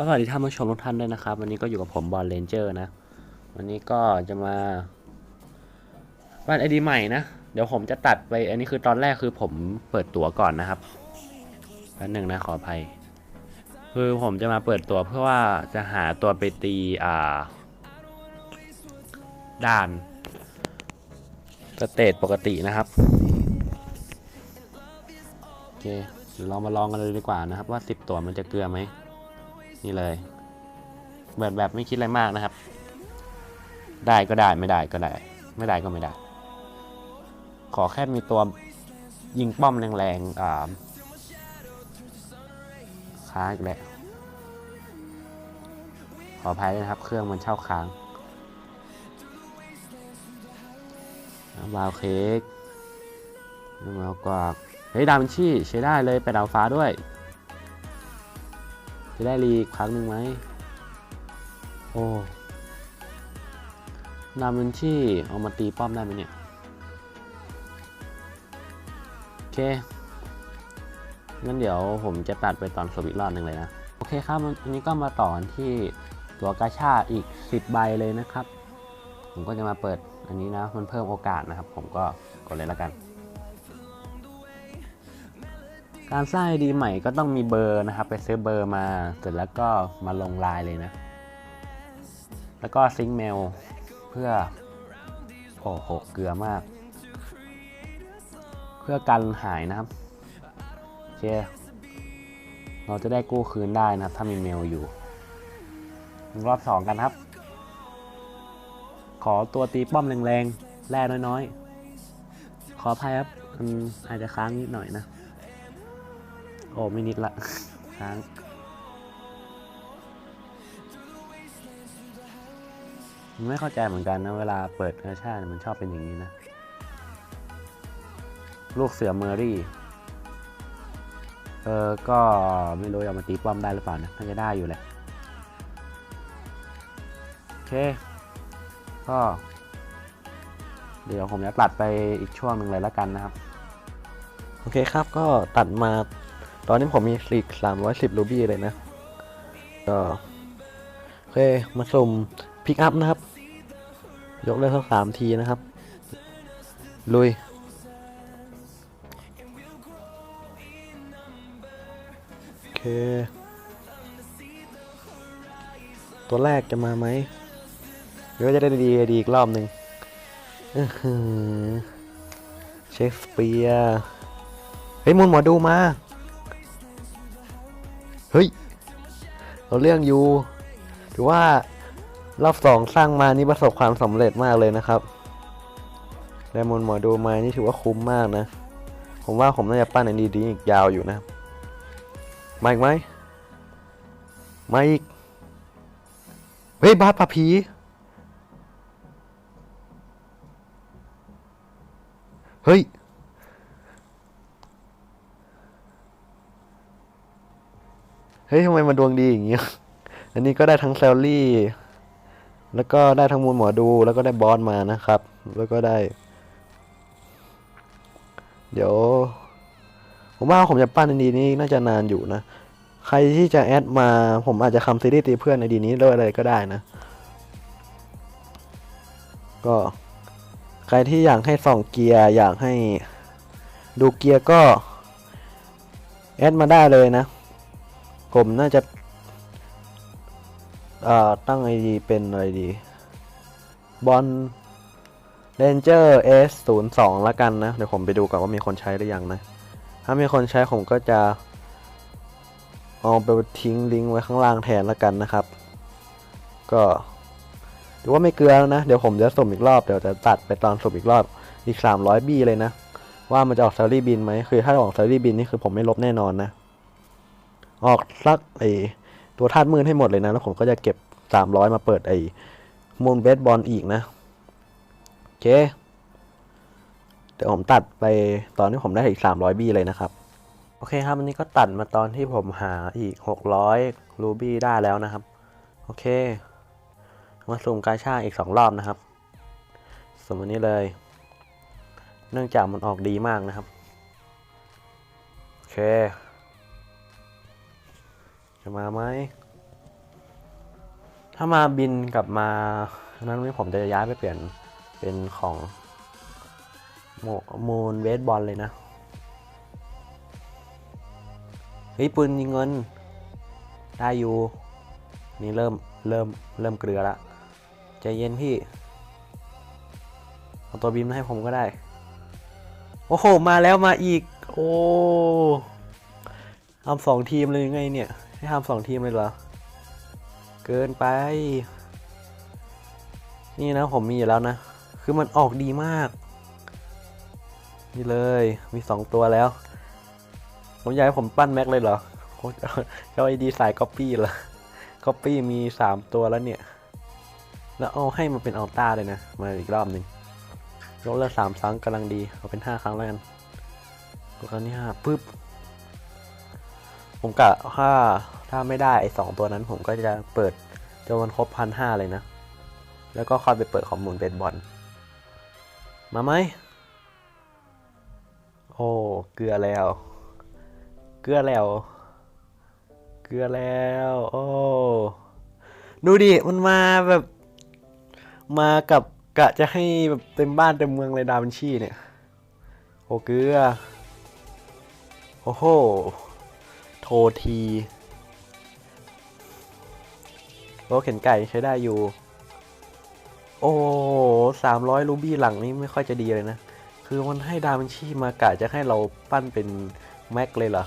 ก็สวัสดีท่านผู้ชมทุกท่านด้วยนะครับ วันนี้ก็อยู่กับผมบอลเลนเจอร์นะ วันนี้ก็จะมาบ้านไอดีใหม่นะ เดี๋ยวผมจะตัดไป อันนี้คือตอนแรกคือผมเปิดตั๋วก่อนนะครับแป๊บหนึ่งนะขออภัย คือผมจะมาเปิดตัวเพื่อว่าจะหาตัวไปตีอ่า ด่านสเตจปกตินะครับโอเคเดี๋ยวเรามาลองกันเลยดีกว่านะครับ ว่า10ตัวมันจะเกลือไหม นี่เลยแบบแบบไม่คิดอะไรมากนะครับ ได้ก็ได้ไม่ได้ก็ได้ ไม่ได้ก็ไม่ได้ ขอแค่มีตัวยิงป้อมแรงๆอ่าค้างอีกแล้วขออภัยนะครับ เครื่องมันเช่าค้างบาวเค้กมาวกวากเฮ้ยดาวินชี่ใช้ได้เลยไปดาวฟ้าด้วย จะได้รีอีกครั้งหนึ่งไหม โอ้ดาวินชี่เอามาตีป้อมได้ไหมเนี่ย โอเค งั้นเดี๋ยวผมจะตัดไปตอนสวิตช์รอบหนึ่งเลยนะ โอเคครับอันนี้ก็มาต่อนที่ตัวกาชาอีก 10 ใบเลยนะครับ ผมก็จะมาเปิดอันนี้นะ มันเพิ่มโอกาสนะครับ ผมก็กดเลยแล้วกัน การสร้างไอดีใหม่ก็ต้องมีเบอร์นะครับ ไปซื้อเบอร์มา เสร็จแล้วก็มาลงไลน์เลยนะ แล้วก็ซิงค์เมลเพื่อ โอ้โห เกลือมาก เพื่อกันหายนะครับ โอเค เราจะได้กู้คืนได้นะครับ ถ้ามีเมลอยู่ รอบสองกันครับ ขอตัวตีป้อมแรงๆ แร่น้อยๆ ขออภัยครับมันอาจจะค้างนิดหน่อยนะ อ้ไม่นิดละค้างไม่เข้าใจเหมือนกันนะ เวลาเปิดกระชาติมันชอบเป็นอย่างนี้นะ ลูกเสือเมอรี่ เออ ก็ไม่รู้จะมาตีป้อมได้หรือเปล่านะน่าจะได้อยู่แหละโอเค ก็ เดี๋ยวผมจะตัดไปอีกช่วงหนึ่งเลยแล้วกันนะครับ โอเคครับก็ตัดมา ตอนนี้ผมมีสีสามร้อยสิบรูบี้เลยนะก็โอเคมาสุ่มพิกอัพนะครับ ยกเลิกทั้งสามทีนะครับ ลุยโอเค ตัวแรกจะมาไหมหรือว่าจะได้ดีดีอีกรอบหนึ่งเชคสเปียร์เฮ้ยมูลหมอดูมา เราเรื่องอยู่ถือว่ารอบสองสร้างมานี่ประสบความสำเร็จมากเลยนะครับไดมูลหมอดูมานี่ถือว่าคุ้มมากนะ ผมว่าผมน่าจะปั้นในดีๆอีกยาวอยู่นะ มาอีกไหมมาอีก เฮ้ยบาสปะผีเฮ้ย เฮ้ยทำไมมาดวงดีอย่างเงี้ยอันนี้ก็ได้ทั้งแซลลี่ แล้วก็ได้ทั้งมูลหมอดู แล้วก็ได้บอสมานะครับ แล้วก็ได้ เดี๋ยว ผมว่าผมจะปั้นในดีนี้น่าจะนานอยู่นะ ใครที่จะแอดมา ผมอาจจะคำซีรีส์ตีเพื่อนในดีนี้ด้วยอะไรก็ได้นะ ก็ ใครที่อยากให้ส่องเกียร์ อยากให้ดูเกียร์ก็ แอดมาได้เลยนะ ผมน่าจะตั้งไอดีเป็นอะไรดีบอลเ a นเจอร์เอสศูนย์สองละกันนะ เดี๋ยวผมไปดูก่อนว่ามีคนใช้หรือยังนะ ถ้ามีคนใช้ผมก็จะเอาไปทิ้งลิงก์ไว้ข้างล่างแทนละกันนะครับ ก็ถือว่าไม่เกลือแล้วนะ เดี๋ยวผมจะสุ่มอีกรอบ เดี๋ยวจะตัดไปตอนสุ่มอีกรอบอีก 300 บี้เลยนะ ว่ามันจะออกซารี่บินไหมคือถ้าออกซารี่บินนี่คือผมไม่ลบแน่นอนนะ ออกสักไอตัวธาตุมืดให้หมดเลยนะ แล้วผมก็จะเก็บ 300 มาเปิดไอมูนเบสบอลอีกนะโอเค เดี๋ยวผมตัดไปตอนที่ผมได้อีก 300 บี้เลยนะครับ โอเคครับ อันนี้ก็ตัดมาตอนที่ผมหาอีก 600 รูบี้ได้แล้วนะครับ โอเค มาสุ่มกาชาอีก 2 รอบนะครับสุ่มอันนี้เลย เนื่องจากมันออกดีมากนะครับ โอเค จะมาไหม ถ้ามาบินกลับมานั้นนี่ผมจะย้ายไปเปลี่ยนเป็นของมูนเวสบอลเลยนะ เฮ้ยปืนยิงเงิน ได้อยู่ นี่เริ่มเริ่มเริ่มเกลือละใจเย็นพี่ เอาตัวบีมมาให้ผมก็ได้ โอ้โห มาแล้วมาอีก โอ้ทำสองทีมเลยยังไงเนี่ย ให้ทำสองทีมเลยเหรอ เกินไป นี่นะผมมีอยู่แล้วนะ คือมันออกดีมาก นี่เลยมีสองตัวแล้ว ผมอยากให้ผมปั้นแม็กเลยเหรอเจ้าไอดีสายก๊อปปี้เหรอก๊อปปี้มีสามตัวแล้วเนี่ย แล้วเอาให้มันเป็นอัลต้าเลยนะ มาอีกรอบหนึ่งยกเลิกสามครั้งกำลังดี เอาเป็นห้าครั้งแล้วกันตัวครั้งที่ห้าปึ๊บ ผมกะถ้าถ้าไม่ได้ไอ้สองตัวนั้นผมก็จะเปิดจนมันครบพันห้าเลยนะ แล้วก็ค่อยไปเปิดข้อมูลเบสบอล มาไหม โอ้ เกลือแล้ว เกลือแล้ว เกลือแล้ว โอ้ ดูดิ มันมาแบบ มากับกะจะให้แบบเต็มบ้านเต็มเมืองเลยดาวินชีเนี่ย โอ้ เกลือ โอ้โห ททีโลเข็นไก่ใช้ได้อยู่ โอ้สามร้อยรูบี้หลังนี้ไม่ค่อยจะดีเลยนะ คือมันให้ดาวินชีมากะจะให้เราปั้นเป็นแม็กเลยเหรอ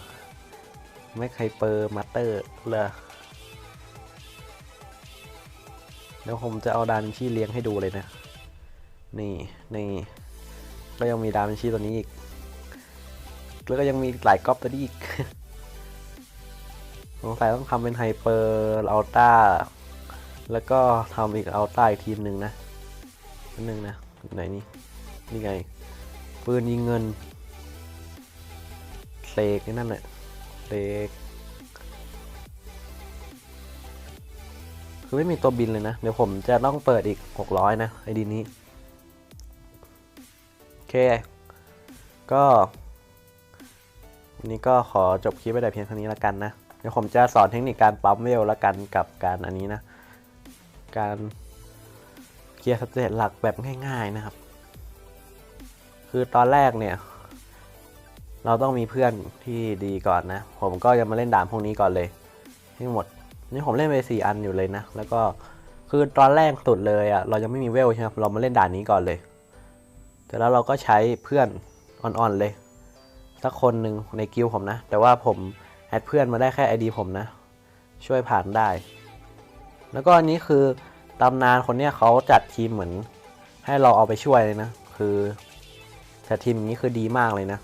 แม็กไฮเปอร์มาสเตอร์เลยเดี๋ยวผมจะเอาดาวินชีเลี้ยงให้ดูเลยนะ นี่นี่ก็ยังมีดาวินชีตัวนี้อีก แล้วก็ยังมีหลายก๊อปตัวนี้อีก สงสัยต้องทำเป็นไฮเปอร์อัลต้าแล้วก็ทำอีกอัลต้าอีกทีมหนึ่งนะนิดนึงนะไหนนี่นี่ไงปืนยิงเงินเสกนี่นั่นแหละเสกคือไม่มีตัวบินเลยนะ เดี๋ยวผมจะต้องเปิดอีก 600 นะ ไอดีนี้ โอเค ก็ วันนี้ก็ขอจบคลิปไปแต่เพียงเท่านี้แล้วกันนะ เดี๋ยวผมจะสอนเทคนิคการปั๊มเวลแล้วกันกับการอันนี้นะ การเคลียร์สเตตหลักแบบง่ายๆนะครับ คือตอนแรกเนี่ย เราต้องมีเพื่อนที่ดีก่อนนะ ผมก็จะมาเล่นด่านพวกนี้ก่อนเลย ให้หมด นี่ผมเล่นไปสี่อันอยู่เลยนะ แล้วก็คือตอนแรกสุดเลยอะ่ะเรายังไม่มีเวลใช่ไหมเรามาเล่นด่านนี้ก่อนเลย แต่แล้วเราก็ใช้เพื่อนอ่อนๆเลย สักคนหนึ่งในกิลผมนะ แต่ว่าผม แอดเพื่อนมาได้แค่ไอดีผมนะ ช่วยผ่านได้ แล้วก็อันนี้คือตำนานคนเนี้ยเขาจัดทีมเหมือน ให้เราเอาไปช่วยเลยนะ คือจัดทีมอย่างนี้คือดีมากเลยนะ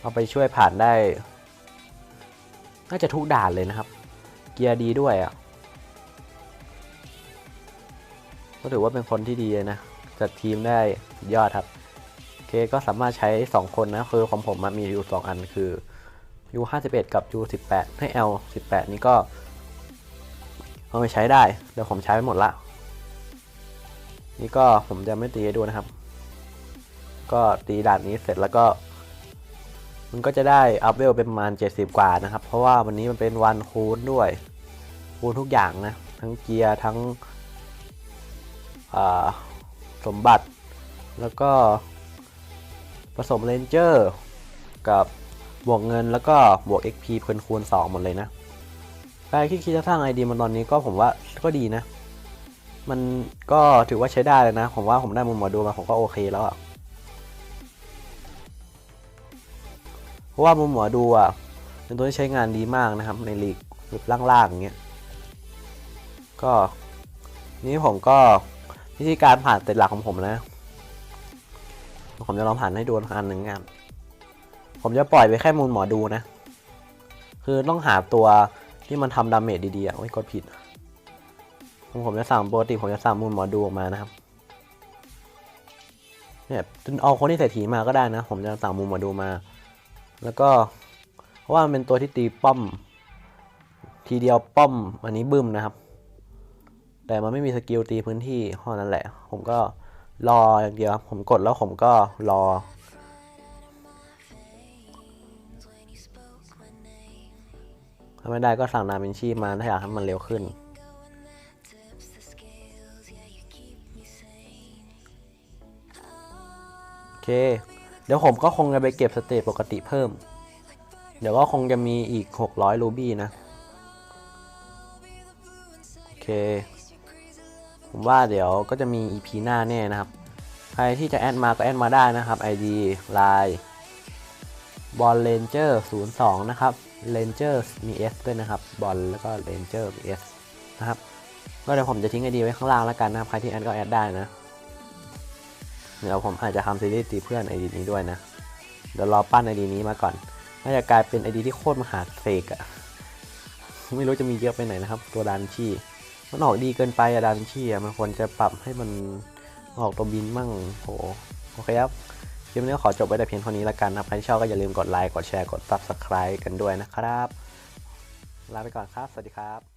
เอาไปช่วยผ่านได้ น่าจะทุกด่านเลยนะครับ เกียร์ดีด้วยอะ่ะก็ถือว่าเป็นคนที่ดีนะ จัดทีมได้ยอดครับโอเคก็สามารถใช้ 2 คนนะ คือของผมมันมีอยู่ 2 อันคือ U 5 1 กับ U 1 8 ให้ L 1 8 นี่ก็เอาไปใช้ได้ เดี๋ยวผมใช้ไปหมดละ นี่ก็ผมจะไม่ตีให้ดูนะครับ ก็ตีด่านนี้เสร็จแล้วก็ มันก็จะได้อัพเวลเป็นประมาณ 70 กว่านะครับ เพราะว่าวันนี้มันเป็นวันคูณด้วย คูณทุกอย่างนะ ทั้งเกียร์ทั้งสมบัติ แล้วก็ผสมเลนเจอร์กับ บวกเงินแล้วก็บวก XP เพิ่นคูณ 2 หมดเลยนะใครที่คิดจะสร้าง ID มันตอนนี้ก็ผมว่าก็ดีนะ มันก็ถือว่าใช้ได้เลยนะ ผมว่าผมได้มุมหมอดูมาผมก็โอเคแล้วอะเพราะว่ามุมหมอดูอะเป็นตัวที่ใช้งานดีมากนะครับ ในลีกแบบล่างๆอย่างเงี้ยก็นี่ผมก็วิธีการผ่านเต็ดหลักของผมนะ ผมจะลองผ่านให้ดูอันหนึ่งกัน ผมจะปล่อยไปแค่มูลหมอดูนะ คือต้องหาตัวที่มันทำดาเมจดีๆอะไม่กดผิด ผมผมจะสั่งปกติผมจะสั่งมูลหมอดูออกมานะครับ เนี่ยเอาคนที่ใส่ถีมาก็ได้นะ ผมจะสั่งมูลหมอดูมา แล้วก็เพราะว่ามันเป็นตัวที่ตีป้อม ทีเดียวป้อมอันนี้บึ้มนะครับ แต่มันไม่มีสกิลตีพื้นที่เพราะนั้นแหละ ผมก็รออย่างเดียวผมกดแล้วผมก็รอ ไม่ได้ก็สั่งนามินชีมาถ้าอยากให้มันเร็วขึ้น โอเค เดี๋ยวผมก็คงจะไปเก็บสเตจปกติเพิ่ม เดี๋ยวก็คงจะมีอีก 600 รูบี้นะ โอเค ผมว่าเดี๋ยวก็จะมี EP หน้าแน่นะครับ ใครที่จะแอดมาก็แอดมาได้นะครับ ID Line บอลเลนเจอร์02 นะครับ เลนเจอร์มี S ด้วยนะครับบอลแล้วก็เลนเจอร์มี S นะครับก็เดี๋ยวผมจะทิ้ง ID ไว้ข้างล่างแล้วกันนะครับใครที่แอดก็แอดได้นะเดี๋ยวผมอาจจะทำซีรีส์ตีเพื่อน ID นี้ด้วยนะเดี๋ยวรอปั้น ID นี้มาก่อนน่าจะกลายเป็น ID ที่โคตรมหาเสกอะไม่รู้จะมีเยอะไปไหนนะครับ ตัวดันชี่มันออกดีเกินไปอะดันชี่อะมันควรจะปรับให้มันออกตัวบินมั่งโหโอเคครับ ลิปนี้ก็ขอจบไว้แต่เพียงเท่านี้แล้วกันนะครับใครที่ชอบก็อย่าลืมกดไลค์ กดแชร์ กด subscribe กันด้วยนะครับ ลาไปก่อนครับ สวัสดีครับ